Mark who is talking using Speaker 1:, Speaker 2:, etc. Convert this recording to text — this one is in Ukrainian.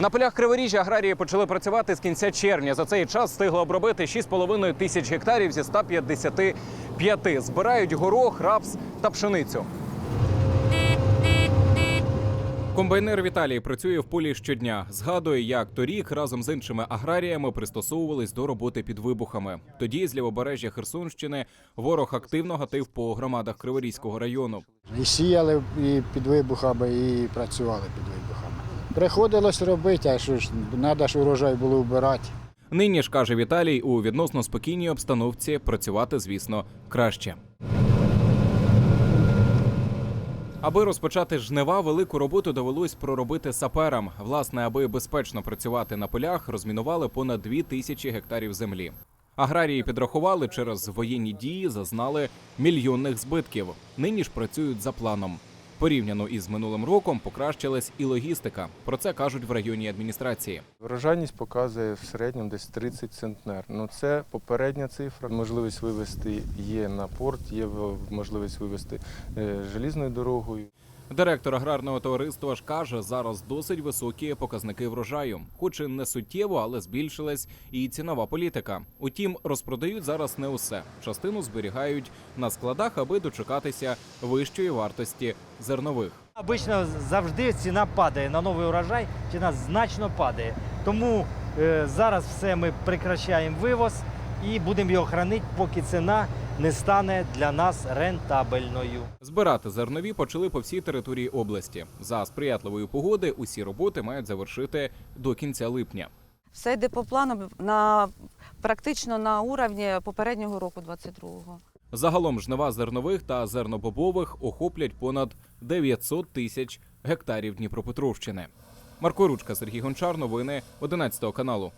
Speaker 1: На полях Криворіжжя аграрії почали працювати з кінця червня. За цей час встигли обробити 6,5 тисяч гектарів зі 155. Збирають горох, рапс та пшеницю. Комбайнер Віталій працює в полі щодня. Згадує, як торік разом з іншими аграріями пристосовувались до роботи під вибухами. Тоді з лівобережжя Херсонщини ворог активно гатив по громадах Криворізького району.
Speaker 2: І сіяли і під вибухами, і працювали під вибухами. Приходилось робити, а що ж, треба ж урожай було вбирати.
Speaker 1: Нині ж каже Віталій, у відносно спокійній обстановці працювати, звісно, краще. Аби розпочати жнива, велику роботу довелось проробити саперам. Власне, аби безпечно працювати на полях, розмінували понад дві тисячі гектарів землі. Аграрії підрахували, через воєнні дії зазнали мільйонних збитків. Нині ж працюють за планом. Порівняно із минулим роком покращилась і логістика. Про це кажуть в районній адміністрації.
Speaker 3: Врожайність показує в середньому десь 30 центнер. Ну це попередня цифра. Можливість вивезти є на порт, є можливість вивезти желізною дорогою.
Speaker 1: Директор аграрного товариства ж каже, зараз досить високі показники врожаю, хоч і не суттєво, але збільшилась і цінова політика. Утім, розпродають зараз не усе. Частину зберігають на складах, аби дочекатися вищої вартості зернових.
Speaker 4: Обично завжди ціна падає на новий урожай, ціна значно падає. Тому е, зараз все ми прекращаємо вивоз і будемо його хранити, поки ціна не стане для нас рентабельною.
Speaker 1: Збирати зернові почали по всій території області. За сприятливої погоди усі роботи мають завершити до кінця липня.
Speaker 5: Все йде по плану на практично на уровні попереднього року 22-го.
Speaker 1: Загалом жнива зернових та зернобобових охоплять понад 900 тисяч гектарів Дніпропетровщини. Марко Ручка, Сергій Гончар. Новини 11 каналу.